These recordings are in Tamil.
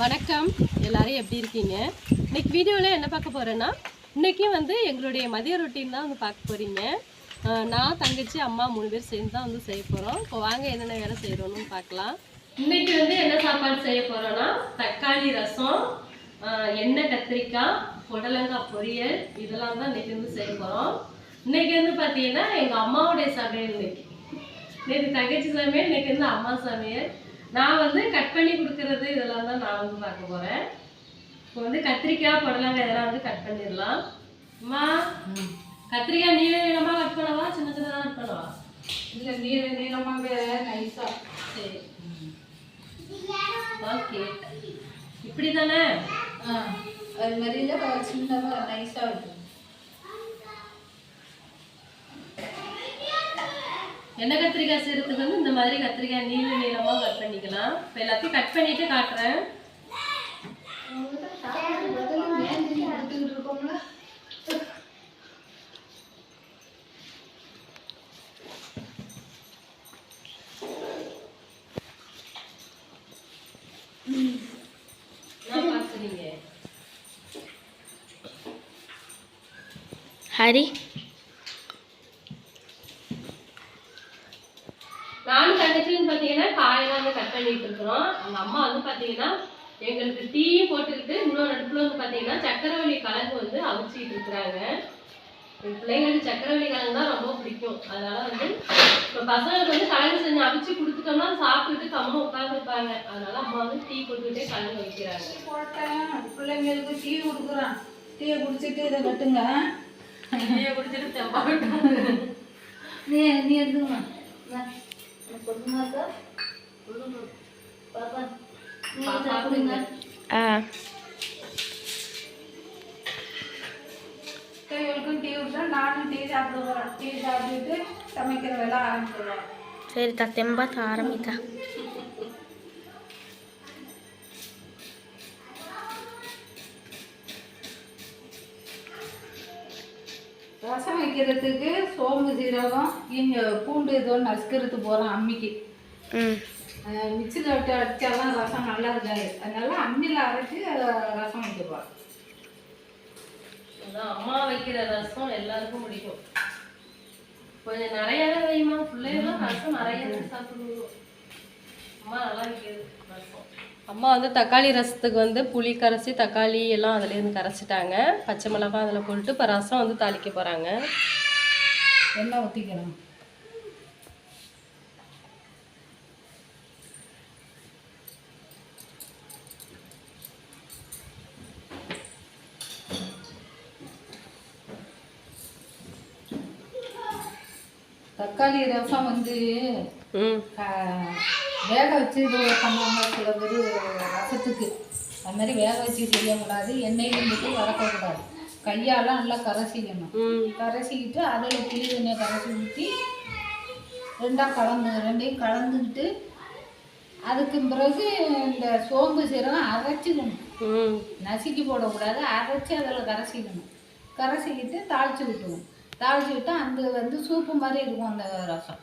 வணக்கம். எல்லாரும் எப்படி இருக்கீங்க? இன்னைக்கு வீடியோவில் என்ன பார்க்க போகிறேன்னா இன்றைக்கும் வந்து எங்களுடைய மதிய ரொட்டீன் தான் வந்து பார்க்க போகிறீங்க நான் தங்கச்சி அம்மா மூணு பேர் சேர்ந்து தான் வந்து செய்ய போகிறோம் இப்போ வாங்க என்னென்ன வேலை செய்கிறோன்னு பார்க்கலாம். இன்னைக்கு வந்து என்ன சாப்பாடு செய்ய போகிறோன்னா தக்காளி ரசம் எண்ணெய் கத்திரிக்காய் புடலங்காய் பொரியல் இதெல்லாம் தான் இன்றைக்கி வந்து செய்ய போகிறோம் இன்னைக்கு வந்து பார்த்தீங்கன்னா எங்கள் அம்மாவுடைய சமையல் இன்னைக்கு. நேற்று தங்கச்சி சமையல் இன்னைக்கு வந்து அம்மா சமையல். நான் வந்து கட் பண்ணி கொடுக்கறது இதெல்லாம் தான் நான் வந்து பார்க்க போகிறேன் இப்போ வந்து கத்திரிக்காய் புடலங்காய் இதெல்லாம் வந்து கட் பண்ணிடலாம். அம்மா கத்திரிக்காய் நீள நீளமாக கட் பண்ணவா சின்ன சின்னதாக கட் பண்ணவா? இல்லை நீள நீளமாக நைஸாக சரி. ஓகே இப்படி தானே ஆ அது மாதிரில சின்னதாக நைஸாக இருக்கும் எண்ணெய் கத்திரிக்காய் செய்யறதுக்கு வந்து இந்த மாதிரி கத்திரிக்காய் நீள நீளமாக கட் பண்ணிக்கலாம். இப்போ எல்லாத்தையும் கட் பண்ணிட்டு காட்டுறேன். ஹரி சாப்பாடு பதில் மேந்தி கொடுத்துக்கிட்டு இருக்கோம்ல நான் பார்க்குறீங்க ஹரி நானும் தங்கச்சியும் பார்த்தீங்கன்னா காயெல்லாம் வந்து கட் பண்ணிட்டு இருக்கிறோம் எங்கள் அம்மா வந்து பார்த்தீங்கன்னா எங்களுக்கு டீயும் போட்டுக்கிட்டு இன்னொரு அடுப்புல வந்து பார்த்தீங்கன்னா சக்கரவள்ளி கிழங்கு வந்து அவிச்சிட்டு இருக்கிறாங்க. என் பிள்ளைங்களுக்கு சக்கரவள்ளி கிழங்கு தான் ரொம்ப பிடிக்கும். அதனால வந்து இப்போ பசங்களுக்கு வந்து கிழங்கு செஞ்சு அவிச்சு கொடுத்துட்டோம்னா சாப்பிட்டுட்டு கம்மா உட்காந்துருப்பாங்க அதனால அம்மா வந்து டீ போட்டுக்கிட்டே கிழங்கு வைக்கிறாங்க. போட்டேன். பிள்ளைங்களுக்கு டீ கொடுக்குறான். டீயை குடிச்சிட்டு இதை கட்டுங்க டீயை குடிச்சிட்டு நீ நீ எடுத்துக்கமா கொடுமாக்கா பாப்பா நீ சாப்பிடுங்க ஆ. இவளுக்கும் டீ விட்டா நானும் டீ சாப்பிட போகிறேன் டீ சாப்பிட்டுட்டு சமைக்கிற வேலை ஆரம்பிச்சிடுவேன் சரி தா தெம்பாத்த ஆரம்பித்தா ரசம் வைக்கிறதுக்கு சோம்பு சீரகம் இங்கே பூண்டு ஏதோ நசுக்கிறது போகிறோம் அம்மிக்கு. மிக்சியில் விட்டு அடித்தாலாம் ரசம் நல்லா இருக்காது. அதனால அம்மியில் அரைச்சி ரசம் வைக்கிறோம் அதான் அம்மா வைக்கிற ரசம் எல்லாருக்கும் பிடிக்கும். கொஞ்சம் நிறையவே வைமா பிள்ளைகளும் ரசம் நிறைய சாப்பிடுவோம் அம்மா நல்லா வைக்கிறது ரசம். அம்மா வந்து தக்காளி ரசத்துக்கு வந்து புளி கரைச்சி தக்காளி எல்லாம் அதுலேருந்து கரைச்சிட்டாங்க. பச்சை மிளகாய் அதில் போட்டு இப்போ ரசம் வந்து தாளிக்க போகிறாங்க எண்ணெய் ஊற்றிக்கணும் தக்காளி ரசம் வந்து வேக வச்சு இது பண்ணுவாங்க சில பேர் ரசத்துக்கு. அது மாதிரி வேக வச்சு செய்யக்கூடாது எண்ணெயிலும் போட்டு வதக்கக்கூடாது. கையால் நல்லா கரைசிக்கணும். கரைசிக்கிட்டு அதில் புளி தண்ணியை கரைச்சி ஊற்றி ரெண்டாக கலந்து ரெண்டையும் கலந்துக்கிட்டு அதுக்கு பிறகு இந்த சோம்பு சீரகம் அரைச்சிக்கணும். நசுக்கி போடக்கூடாது அரைச்சி அதில் கரைச்சிக்கணும் கரைச்சிக்கிட்டு தாளித்து விட்டுருவோம் தாளித்து விட்டால் அந்த வந்து சூப்பு மாதிரி இருக்கும் அந்த ரசம்.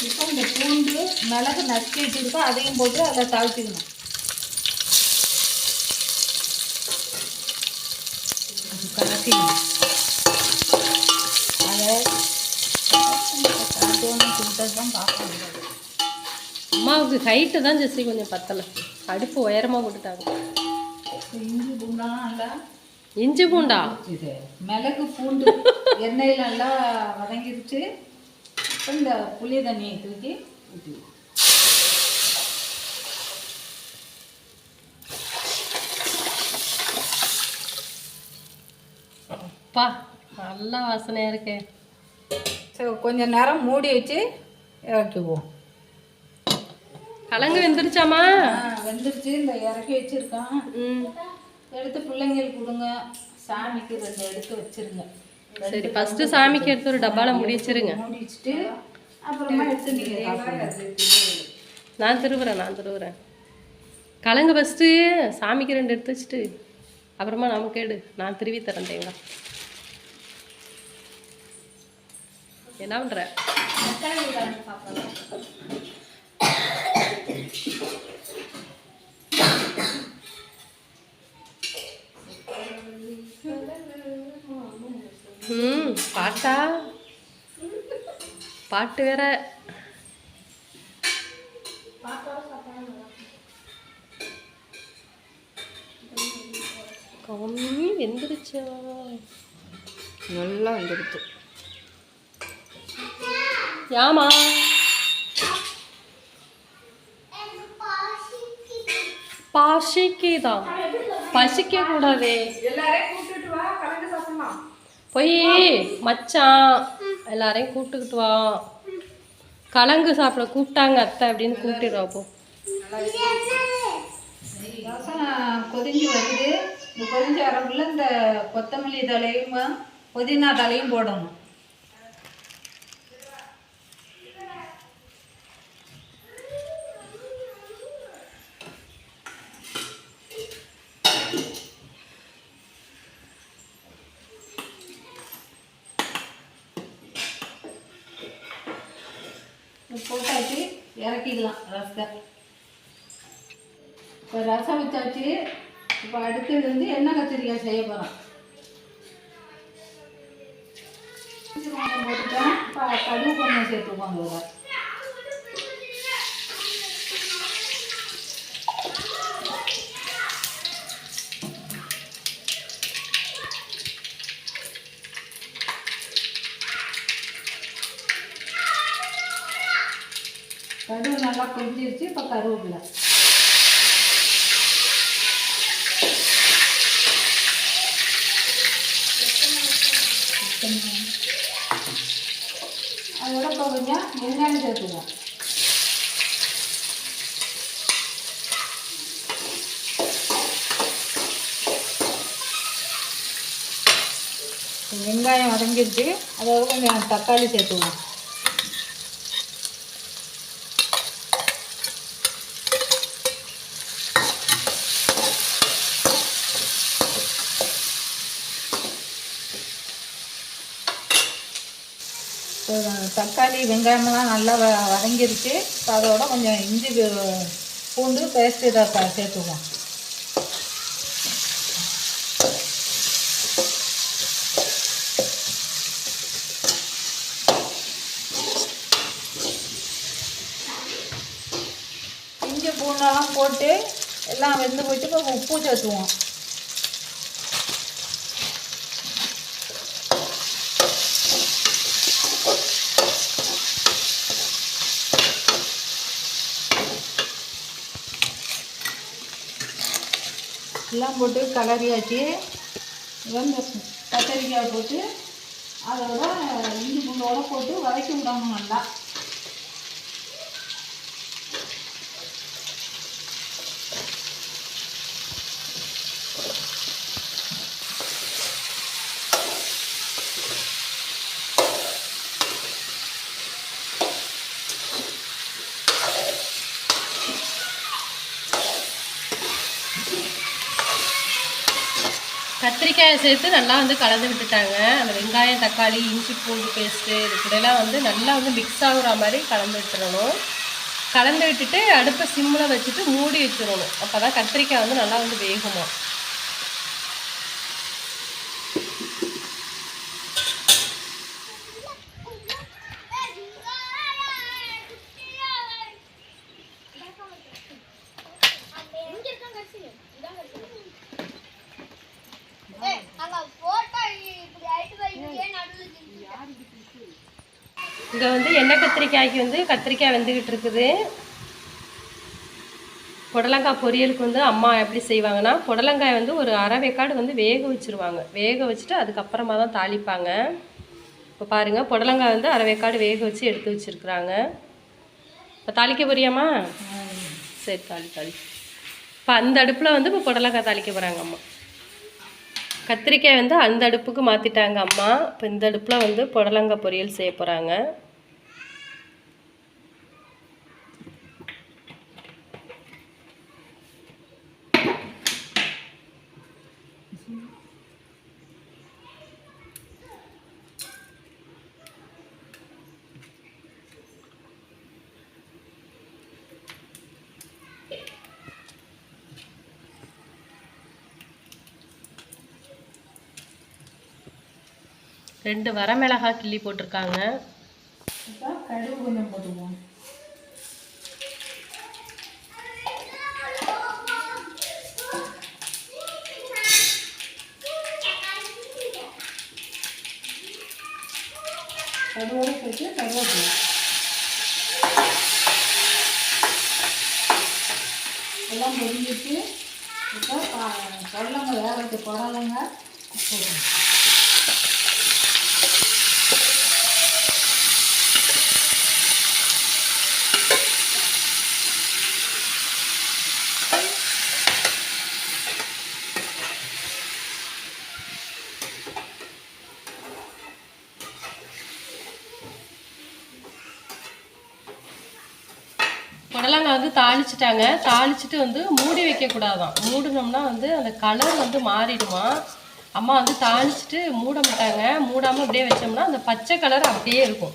இப்போ இந்த பூண்டு மிளகு நசுக்கி வச்சுருக்கோம் அதையும் போட்டு அதில் தாளிச்சிக்கணும் கலக்கிக்கணும் தான் பார்க்க முடியாது அம்மாவுக்கு ஹைட்டு தான் ஜெஸ்ஸி கொஞ்சம் பத்தலை. அடுப்பு உயரமாக போட்டுட்டாங்க. இஞ்சி நல்லா? இஞ்சி பூண்டா? இது மிளகு பூண்டு. எண்ணெயில் நல்லா வதங்கிருச்சு. இப்போ இந்த புளி தண்ணியை தூக்கி ஊற்றி அப்பா நல்ல வாசனையாக இருக்கே. சரி கொஞ்சம் நேரம் மூடி வச்சு இறக்கிக்குவோம் கலங்கு வெந்துருச்சாமா வெந்துருச்சு. இந்த இறக்கி வச்சுருக்கோம். ம். எடுத்து பிள்ளைங்களுக்கு கொடுங்க. சாமிக்கு ரெண்டு எடுத்து வச்சிருங்க. சரி ஃபஸ்ட்டு சாமிக்கு எடுத்து ஒரு டப்பாவில் முடி வச்சிருங்க. மூடி வச்சுட்டு அப்புறமா எடுத்து நீங்கள் நான் திருவுறேன் நான் திருவுறேன். கலங்கு ஃபஸ்ட்டு சாமிக்கு ரெண்டு எடுத்து வச்சுட்டு அப்புறமா நமக்கு எடு. நான் திருவி தரேன் தேங்காய். என்ன சாப்பிடலாம் ம் பாட்டா? பாட்டு வேற. கம்மி வெந்துருச்சா. நல்லா வந்துடுது ஏமா பசிக்குதான் பசிக்க கூடாதே போய் மச்சான். எல்லாரையும் கூப்பிட்டுக்கிட்டு வா. கலங்கு சாப்பிட கூப்பிட்டாங்க அத்தை அப்படின்னு கூப்பிட்டுடுவா போ. கொதிஞ்சு வருது. இந்த கொதிஞ்சு வரக்குள்ள இந்த கொத்தமல்லி தலையும் புதினா தலையும் போடணும். வச்சாச்சு போட்டாச்சு இறக்கிடலாம் ரசத்தை. இப்போ ரசம் வச்சாச்சு இப்போ அடுத்தது வந்து எண்ணெய் கத்திரிக்காய் செய்ய போகிறோம் போட்டுட்டேன் இப்போ கடுகு கொஞ்சம் சேர்த்துக்கோங்க இதில் கடுகு நல்லா கொதிச்சிருச்சு இப்போ கருவேப்பிலை அதோட இப்போ கொஞ்சம் வெங்காயம் சேர்த்துக்கலாம் வெங்காயம் வதங்கிருச்சு அதோட கொஞ்சம் தக்காளி சேர்த்துக்கலாம் தக்காளி வெங்காயமெல்லாம் நல்லா வ வதங்கிருச்சு. இப்போ அதோட கொஞ்சம் இஞ்சி பூண்டு பேஸ்ட் இதை சேர்த்துக்குவோம் இஞ்சி பூண்டெல்லாம் போட்டு எல்லாம் வெந்து போயிட்டு இப்போ உப்பு சேர்த்துவோம். எல்லாம் போட்டு கலரியாக்கி வந்து கத்தரிக்காய் போட்டு அதோட இஞ்சி பூண்டோட போட்டு வதக்கி விடணும் நல்லா. கத்திரிக்காயை சேர்த்து நல்லா வந்து கலந்து விட்டுட்டாங்க. அந்த வெங்காயம் தக்காளி இஞ்சி பூண்டு பேஸ்ட்டு இது கூடலாம் வந்து நல்லா வந்து மிக்ஸ் ஆகுற மாதிரி கலந்து விட்டுறணும். கலந்து விட்டுட்டு அடுப்பை சிம்மில் வச்சுட்டு மூடி வச்சிடணும். அப்போ தான் கத்திரிக்காய் வந்து நல்லா வந்து வேகுமா இங்கே வந்து எண்ணெய் கத்திரிக்காய்க்கு வந்து கத்திரிக்காய் வெந்துக்கிட்டு இருக்குது. புடலங்காய் பொரியலுக்கு வந்து அம்மா எப்படி செய்வாங்கன்னா புடலங்காய் வந்து ஒரு அரை வேக்காடு வந்து வேக வச்சுருவாங்க. வேக வச்சுட்டு அதுக்கப்புறமா தான் தாளிப்பாங்க. இப்போ பாருங்கள் புடலங்காய் வந்து அரை வேக்காடு வேக வச்சு எடுத்து வச்சுருக்குறாங்க. இப்போ தாளிக்க போறியாம்மா? சரி தாளி தாளி. இப்போ அந்த அடுப்பில் வந்து இப்போ புடலங்காய் தாளிக்க போகிறாங்க அம்மா. கத்திரிக்காய் வந்து அந்த அடுப்புக்கு மாற்றிட்டாங்க அம்மா. இப்போ இந்த அடுப்பில் வந்து புடலங்காய் பொரியல் செய்ய போகிறாங்க ரெண்டு வரமிளகாய் கிள்ளி போட்டிருக்காங்க. கடுகு கொஞ்சம் கடுவோடு கருவேப்பிலை. எல்லாம் பொரிஞ்சிட்டு இப்போ கடலங்க வேக வச்ச புடலங்க புடலங்காய் வந்து தாளிச்சிட்டாங்க. தாளிச்சிட்டு வந்து மூடி வைக்கக்கூடாதான். மூடினோம்னா வந்து அந்த கலர் வந்து மாறிடுமா? அம்மா வந்து தாளிச்சிட்டு மூட மாட்டாங்க மூடாமல் அப்படியே வச்சோம்னா அந்த பச்சை கலர் அப்படியே இருக்கும்.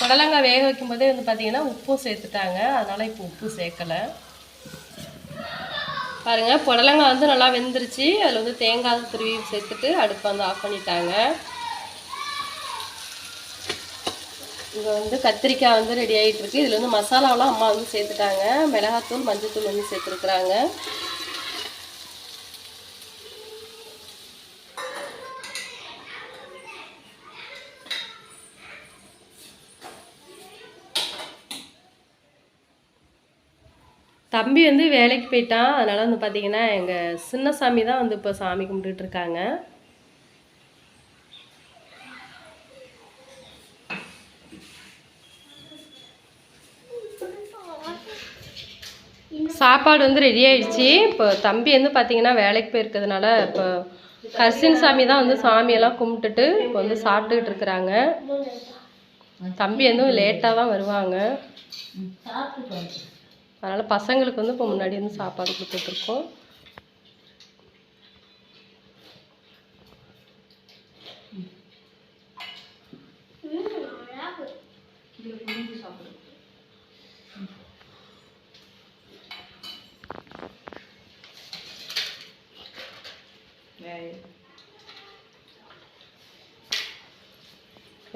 புடலங்காய் வேக வைக்கும் போதே வந்து பார்த்தீங்கன்னா உப்பும் சேர்த்துட்டாங்க. அதனால் இப்போ உப்பு சேர்க்கலை. பாருங்க புடலங்காய் வந்து நல்லா வெந்துருச்சு. அதில் வந்து தேங்காய் துருவி சேர்த்துட்டு அடுப்பை வந்து ஆஃப் பண்ணிட்டாங்க. இங்கே வந்து கத்திரிக்காய் வந்து ரெடி ஆகிட்டு இருக்கு இதில் வந்து மசாலாவெலாம் அம்மா வந்து சேர்த்துட்டாங்க. மிளகாத்தூள் மஞ்சத்தூள் வந்து சேர்த்துருக்குறாங்க. தம்பி வந்து வேலைக்கு போயிட்டான். அதனால் வந்து பார்த்தீங்கன்னா எங்கள் சின்ன சாமி தான் வந்து இப்போ சாமி கும்பிட்டுட்டு இருக்காங்க. சாப்பாடு வந்து ரெடி ஆயிடுச்சு. இப்போ தம்பி வந்து பார்த்தீங்கன்னா வேலைக்கு போயிருக்கிறதுனால இப்போ கர்சின் சாமி தான் வந்து சாமியெல்லாம் கும்பிட்டுட்டு இப்போ வந்து சாப்பிட்டுக்கிட்டு இருக்கிறாங்க. தம்பி வந்து லேட்டாக தான் வருவாங்க. அதனால் பசங்களுக்கு வந்து இப்போ முன்னாடி வந்து சாப்பாடு கொடுத்துட்ருக்கோம்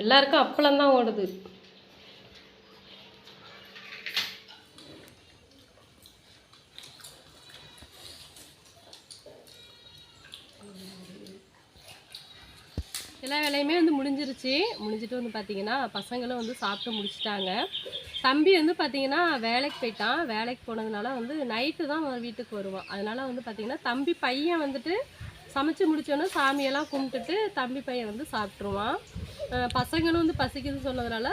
எல்லாருக்கும் அப்பளம் தான் ஓடுது. எல்லா வேலையுமே வந்து முடிஞ்சிருச்சு. முடிஞ்சிட்டு வந்து பார்த்தீங்கன்னா பசங்களும் வந்து சாப்பிட்டு முடிச்சிட்டாங்க. தம்பி வந்து பார்த்தீங்கன்னா வேலைக்கு போயிட்டான். வேலைக்கு போனதுனால வந்து நைட்டு தான் வீட்டுக்கு வருவான். அதனால வந்து பார்த்தீங்கன்னா தம்பி பையன் வந்துட்டு சமைச்சு முடித்தோன்னே சாமியெல்லாம் கும்பிட்டுட்டு தம்பி பையன் வந்து சாப்பிட்ருவான் பசங்களும் வந்து பசிக்குதுன்னு சொன்னதுனால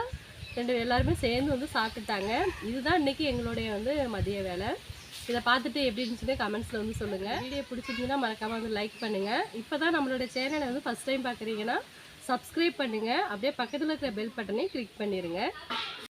ரெண்டு எல்லாருமே சேர்ந்து வந்து சாப்பிட்டுட்டாங்க. இதுதான் இன்னைக்கு எங்களுடைய வந்து மதிய வேலை. இதை பார்த்துட்டு எப்படி இருந்துச்சுன்னு கமெண்ட்ஸில் வந்து சொல்லுங்கள் வீடியோ பிடிச்சிருந்தீங்கன்னா மறக்காமல் வந்து லைக் பண்ணுங்கள் இப்போ தான் நம்மளோட சேனலை வந்து ஃபஸ்ட் டைம் பார்க்குறீங்கன்னா சப்ஸ்கிரைப் பண்ணுங்கள் அப்படியே பக்கத்தில் இருக்கிற பெல் பட்டனையும் கிளிக் பண்ணிடுங்க